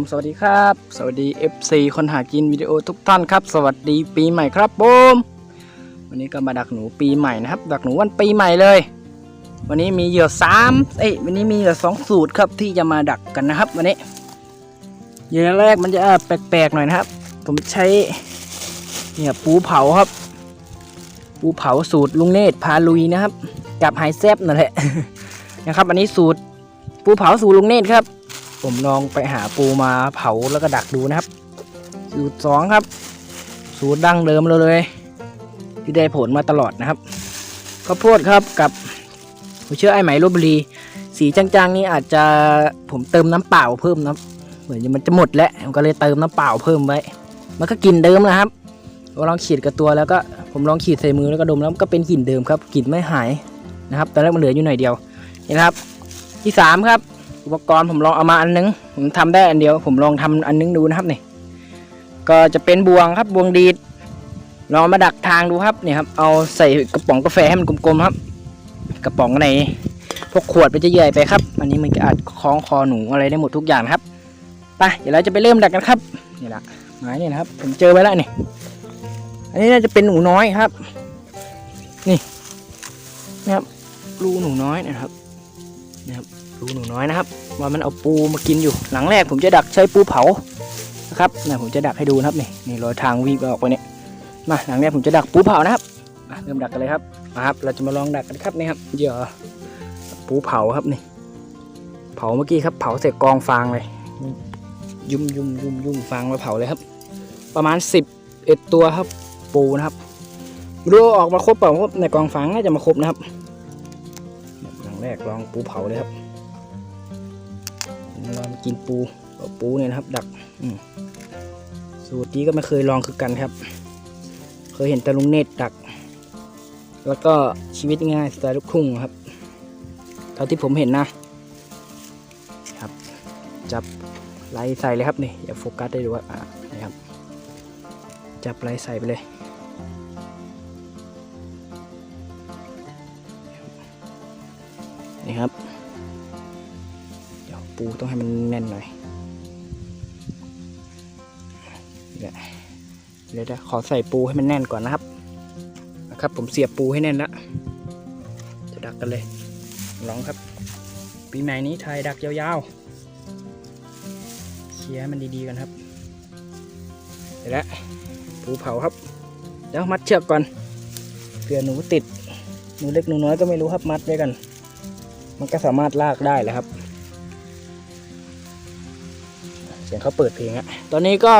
ผมสวัสดีครับ สวัสดี FC คนหากินวิดีโอทุกท่านครับ สวัสดีปีใหม่ครับผมวันนี้ก็มาดักหนูปีใหม่นะครับ ดักหนูวันปีใหม่เลย วันนี้มีเหยื่อสามเอ้ยวันนี้มีเหยื่อสองสูตรครับที่จะมาดักกันนะครับวันนี้เหยื่อแรกมันจะแปลกๆหน่อยนะครับ ผมใช้เนี่ยปูเผาครับ ปูเผาสูตรลุงเนตรพาลุยนะครับกับไฮแซบนั่นแหละนะครับ อันนี้สูตรปูเผาสูตรลุงเนตรครับ ผมลองไปหาปูมาเผาแล้วก็ดักดูนะครับ สูตรสองครับ สูตรดั้งเดิมเราเลย ที่ได้ผลมาตลอดนะครับข้าวโพดครับกับหัวเชื้อไอไหมลบบุรี สีจางๆนี้อาจจะผมเติมน้ำเปล่าเพิ่มนะเหมือนมันจะหมดแล้วผมก็เลยเติมน้ำเปล่าเพิ่มไว้ มันก็กลิ่นเดิมนะครับเราลองขีดกับตัวแล้วก็ผมลองขีดใส่มือแล้วก็ดมแล้วก็เป็นกลิ่นเดิมครับกลิ่นไม่หายนะครับตอนแรกมันเหลืออยู่หน่อยเดียวนี่นะครับ ที่สามครับ อุปกรณ์ผมลองเอามาอันนึง ผมทำได้อันเดียว ผมลองทำอันนึงดูนะครับนี่ก็จะเป็นบวงครับบวงดีดลองเอามาดักทางดูครับนี่ครับเอาใส่กระป๋องกาแฟให้มันกลมๆครับ กระป๋องไหนพวกขวดมันจะใหญ่ไปครับ อันนี้มันก็อาจคล้องคอหนูอะไรได้หมดทุกอย่างครับไปเดี๋ยวเราจะไปเริ่มดักกันครับนี่ละหมายนี่นะครับผมเจอไว้แล้วนี่อันนี้น่าจะเป็นหนูน้อยครับ นี่นะครับรูหนูน้อยนะครับนะครู หนูน้อยนะครับ ว่ามันเอาปูมากินอยู่ หลังแรกผมจะดักใช้ปูเผานะครับนี่ผมจะดักให้ดูนะครับนี่นี่รอยทางวิ่งออกไปเนี่ยมาหลังแรกผมจะดักปูเผานะครับมาเริ่มดักกันเลยครับมาครับ เราจะมาลองดักกันครับนี่ครับเหยื่อปูเผาครับนี่ เผาเมื่อกี้ครับ เผาเสร็จกองฟางเลย ยุ่มยุ่มยุ่มยุ่มฟางมาเผาเลยครับ ประมาณสิบเอ็ดตัวครับ ปูนะครับรู้ออกมาครบเปล่าเพราะในกองฟางน่าจะมาครบนะครับหลังแรกลองปูเผาเลยครับ ลองกินปูปูเนี่ยนะครับ ดักสูตรนี้ก็ไม่เคยลองคือกันครับ เคยเห็นแต่ลุงเนตรดัก แล้วก็ชีวิตง่ายสไตล์ลูกทุ่งครับเท่าที่ผมเห็นนะครับ จับไล่ใส่เลยครับนี่อย่าโฟกัสได้ดูว่าอ่านี่ครับ จับไล่ใส่ไปเลย ปูต้องให้มันแน่นหน่อยเดี๋ยวขอใส่ปูให้มันแน่นก่อนนะครับ นะครับ ผมเสียบปูให้แน่นแล้วจะดักกันเลย ลองครับ ปีใหม่นี้ไทยดักยาวๆ เคลียร์มันดีๆกันครับเสร็จแล้วปูเผาครับ เดี๋ยวมัดเชือกก่อนเผื่อหนูติด หนูเล็กหนูน้อยก็ไม่รู้ครับมัดไว้กัน มันก็สามารถลากได้แหละครับ เสียงเขาเปิดเพลงอะตอนนี้ก็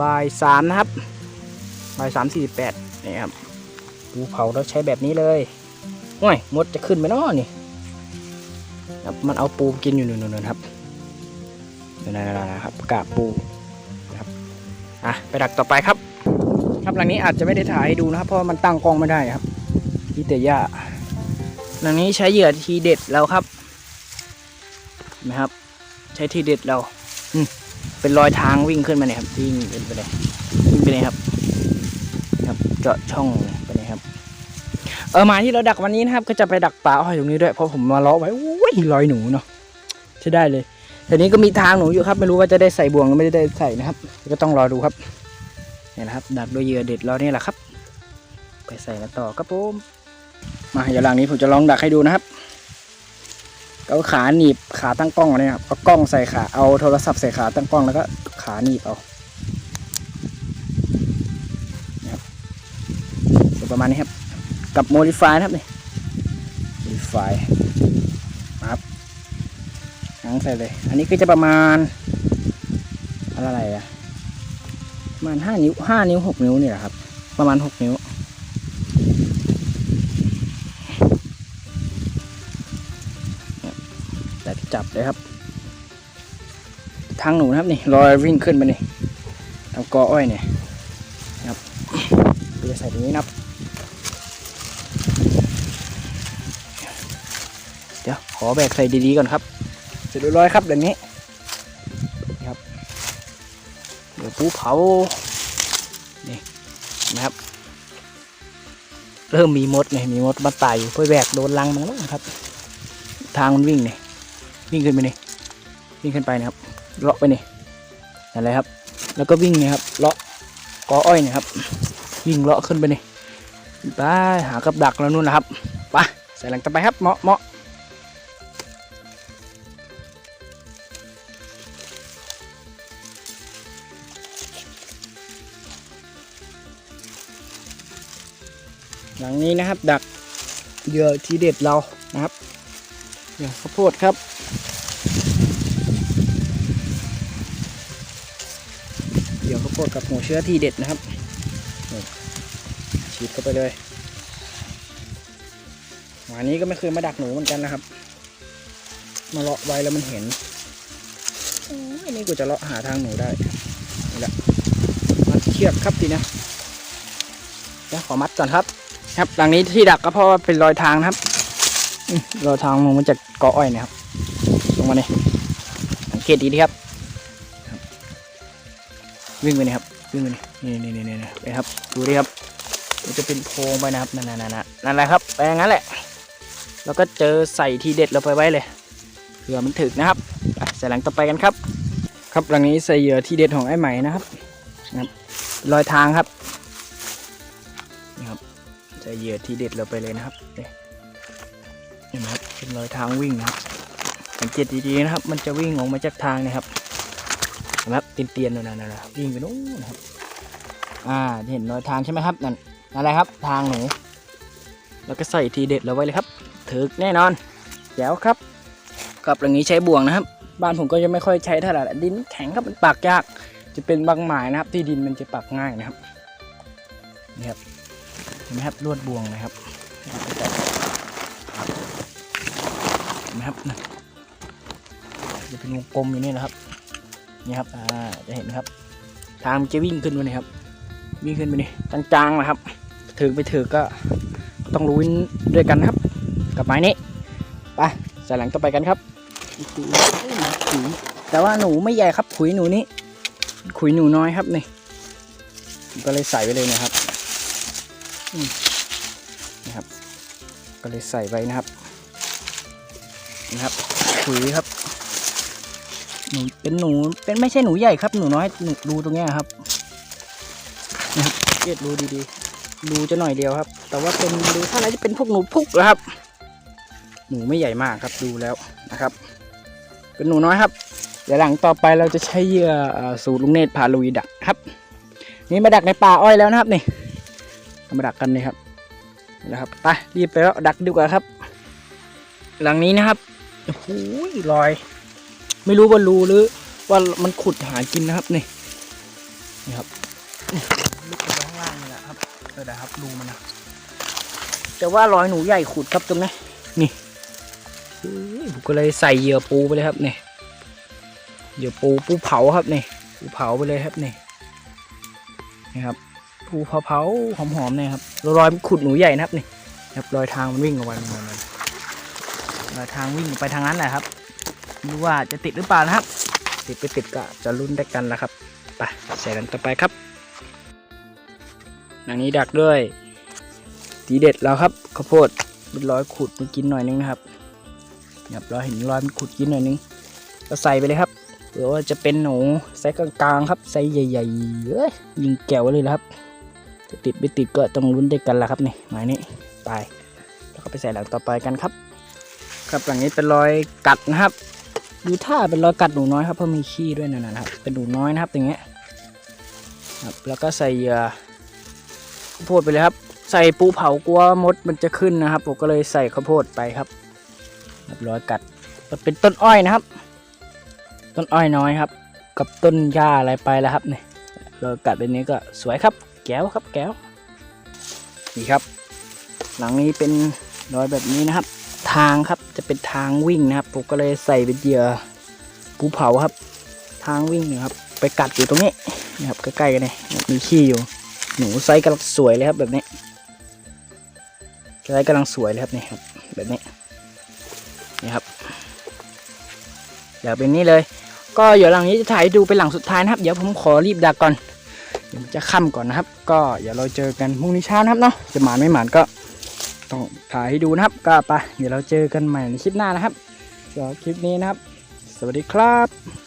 บ่ายสามนะครับบ่ายสามสี่สิบแปดนี่ครับปูเผาเราใช้แบบนี้เลยโอ้ยมดจะขึ้นไหมเนาะนี่ครับมันเอาปูกินอยู่นู่นๆครับนั่นๆนะครับกาบปูนะครับอะไปดักต่อไปครับ ครับหลังนี้อาจจะไม่ได้ถ่ายให้ดูนะครับ เพราะมันตั้งกล้องไม่ได้ครับที่แต่ย่าหลังนี้ใช้เหยื่อทีเด็ดแล้วครับเห็นไหมครับ ใช้ทีเด็ดเราอืมเป็นรอยทางวิ่งขึ้นมาเนี่ยครับวิ่งขึ้นไปเลยวิ่งไปเลยครับ ครับเจาะช่องไปเลยครับ เออหมายที่เราดักวันนี้นะครับก็จะไปดักปลาอ้อยตรงนี้ด้วยเพราะผมมาล้อไว้โอ้ยรอยหนูเนาะใช้ได้เลยทีนี้ก็มีทางหนูอยู่ครับ ไม่รู้ว่าจะได้ใส่บ่วงหรือไม่ได้ใส่นะครับ ก็ต้องรอดูครับเนี่ยนะครับ ดักด้วยเหยื่อเด็ดเราเนี่ยแหละครับ ไปใส่กันต่อครับผมมาอย่าหลังนี้ผมจะลองดักให้ดูนะครับ เอาขาหนีบขาตั้งกล้องเลยครับเอากล้องใส่ขาเอาโทรศัพท์ใส่ขาตั้งกล้องแล้วก็ขาหนีบเอาครับส่วนประมาณนี้ครับ กับ modify นะครับนี่ modify มาครับหางใส่เลย อันนี้ก็จะประมาณอะไรอะประมาณห้านิ้วห้านิ้วหกนิ้วนี่แหละครับ ประมาณหกนิ้ว จับเลยครับ ทางหนูนะครับนี่รอยวิ่งขึ้นมานี่ทากออ้อยเนี่ยนะครับเราจะใส่ตรงนี้นะครับ เดี๋ยวขอแบกใส่ดีๆก่อนครับเสร็จเรียบร้อยครับเดี๋ยวนี้นครับ เดี๋ยวปูเผานี่นะครับเริ่มมีมดเนี่ยมีมดมาตายอยู่เพื่อแบกโดนลังมันแล้วนะครับ ทางมันวิ่งเนี่ย วิ่งขึ้นไปนี่วิ่งขึ้นไปนะครับเลาะไปนี่นั่นแหละครับ แล้วก็วิ่งเนี่ยครับเลาะกออ้อยเนี่ยครับ วิ่งเลาะขึ้นไปนี่ไปหากับดักแล้วนู่นนะครับไปใส่หลังต่อไปครับเหมาะเหมาะหลังนี้นะครับ ดักเหยื่อทีเด็ดเรานะครับ เหยื่อข้าวโพดครับเหยื่อข้าวโพดกับหัวเชื้อที่เด็ดนะครับนี่ฉีดเข้าไปเลยหมานี้ก็ไม่เคยมาดักหนูเหมือนกันนะครับ มาเลาะไว้แล้วมันเห็นอ้ยนี่กูจะเลาะหาทางหนูได้นี่แหละมัดเชือกครับทีนะเดี๋ยวขอมัดก่อนครับ ครับหลังนี้ที่ดักก็เพราะว่าเป็นรอยทางนะครับรอยทางลงมาจาก กาะอ้อยเนะครับ ลงมาเนี่ยสังเกตดีดีครับ วิ่งไปนี่ครับ วิ่งไปนี่นี่นี่นี่นี่ไปครับ ดูดิครับ มันจะเป็นโพรงไปนะครับ นั่นนั่นนั่นนั่นแหละครับ ไปอย่างนั้นแหละ แล้วก็เจอใส่ทีเด็ดเราไปไว้เลยเผื่อมันถึกนะครับไปใส่หลังต่อไปกันครับ ครับหลังนี้ใส่เหยื่อทีเด็ดของไอ้ใหม่นะครับนะครับรอยทางครับนี่ครับใส่เหยื่อทีเด็ดเราไปเลยนะครับ เป็นรอยทางวิ่งนะครับ สังเกตดีๆนะครับ มันจะวิ่งออกมาจากทางนะครับเห็นไหมครับเตียนๆนั่นน่ะนะครับวิ่งไปนู้นนะครับ อ่าเห็นรอยทางใช่ไหมครับนั่นอะไรครับ ทางหนูแล้วก็ใส่ทีเด็ดเราไว้เลยครับถึกแน่นอนแจ๋วครับกับอย่างนี้ใช้บ่วงนะครับ บ้านผมก็จะไม่ค่อยใช้เท่าไหร่ดินแข็งครับมันปักยาก จะเป็นบางหมายนะครับ ที่ดินมันจะปักง่ายนะครับนี่ครับเห็นไหมครับลวดบ่วงนะครับ นไหมครับจะเป็นวงกลมอยู่นี่นะครับ นี่ครับ อ่า จะเห็นครับ ทางจะวิ่งขึ้นไปนี่ครับ วิ่งขึ้นไปนี่จางๆนะครับ ถือไปถือก็ต้องรู้ด้วยกันนะครับ กับไม้นี้ไปใส่หลังต่อไปกันครับแต่ว่าหนูไม่ใหญ่ครับ ขุยหนูนี้ ขุยหนูน้อยครับนี่ก็เลยใส่ไปเลยนะครับนะครับ ก็เลยใส่ไว้นะครับ นะครับขุยครับหนูเป็นหนูเป็นไม่ใช่หนูใหญ่ครับหนูน้อยหนูรูตรงเนี้ยครับนะครับเรียดรูดีๆรูจะหน่อยเดียวครับ แต่ว่าเป็นรูถ้าอะไรจะเป็นพวกหนูพุกนะครับ หนูไม่ใหญ่มากครับดูแล้วนะครับ เป็นหนูน้อยครับ เดี๋ยวหลังต่อไปเราจะใช้เหยื่อสูตรลุงเนตรพาลุยดักครับ นี่มาดักในป่าอ้อยแล้วนะครับนี่มาดักกันเลยครับนี่นะครับไปรีบไปแล้วดักดีกว่าครับ หลังนี้นะครับ โอ้โหลอย ไม่รู้ว่ารูหรือ ว่ามันขุดหากินนะครับนี่นี่ครับลึกไปข้างล่างนี่แหละครับเออนะครับรูมันนะแต่ว่ารอยหนูใหญ่ขุดครับตรงนี้นี่เฮ้ยผมก็เลยใส่เหยื่อปูไปเลยครับนี่เหยื่อปูปูเผาครับนี่ปูเผาไปเลยครับนี่นี่ครับปูเผาเผาๆหอมๆเนี่ยครับรอยมันขุดหนูใหญ่นะครับนี่ครับรอยทางมันวิ่งออกมาเลยรอย ทางวิ่งไปทางนั้นแหละครับไม่รู้ว่าจะติดหรือเปล่านะครับ ติดไปติดก็จะลุ้นได้กันแล้วครับไปใส่กันต่อไปครับหนังนี้ดักด้วยทีเด็ดแล้วครับข้าวโพดเป็นร้อยขุดมันกินหน่อยนึงนะครับครับเราเห็นร้อยมันขุดกินหน่อยนึงก็ใส่ไปเลยครับหรือว่าจะเป็นหนูไซส์กลางๆครับไซส์ใหญ่ๆเอ้ยยิงแก้วเลยนะครับจะติดไม่ติดก็ต้องลุ้นด้วยกันละครับนี่หมายนี้ไป แล้วก็ไปใส่หลังต่อไปกันครับ ครับหลังนี้เป็นรอยกัดนะครับ ดูท่าเป็นรอยกัดหนูน้อยครับเพราะมีขี้ด้วยนั่นนะครับ เป็นหนูน้อยนะครับอย่างเงี้ยครับแล้วก็ใส่เหยื่อข้าวโพดไปเลยครับ ใส่ปูเผากลัวมดมันจะขึ้นนะครับ ผมก็เลยใส่ข้าวโพดไปครับเรียบร้อยกัดมันเป็นต้นอ้อยนะครับ ต้นอ้อยน้อยครับ กับต้นหญ้าอะไรไปแล้วครับเนี่ยเรอยกัดแบบนี้ก็สวยครับแก้วครับแก้วนี่ครับ หลังนี้เป็นรอยแบบนี้นะครับ ทางครับ จะเป็นทางวิ่งนะครับ ผมก็เลยใส่เป็นเหยื่อปูเผาครับ ทางวิ่งนะครับ ไปกัดอยู่ตรงนี้นะครับใกล้ๆกันเนี่ยมีขี้อยู่ หนูไซส์กำลังสวยเลยครับแบบนี้ไซส์กำลังสวยเลยครับนี่ครับ แบบนี้นี่ครับเดี๋ยวเป็นนี้เลย ก็เดี๋ยวหลังนี้จะถ่ายดูเป็นหลังสุดท้ายนะครับ เดี๋ยวผมขอรีบดักก่อนเดี๋ยวมันจะค่ำก่อนนะครับ ก็เดี๋ยวเราเจอกันพรุ่งนี้เช้านะครับเนาะจะหมานไม่หมานก็ ต้องถ่ายให้ดูนะครับ ก็ไปเดี๋ยวเราเจอกันใหม่ในคลิปหน้านะครับสำหรับคลิปนี้นะครับ สวัสดีครับ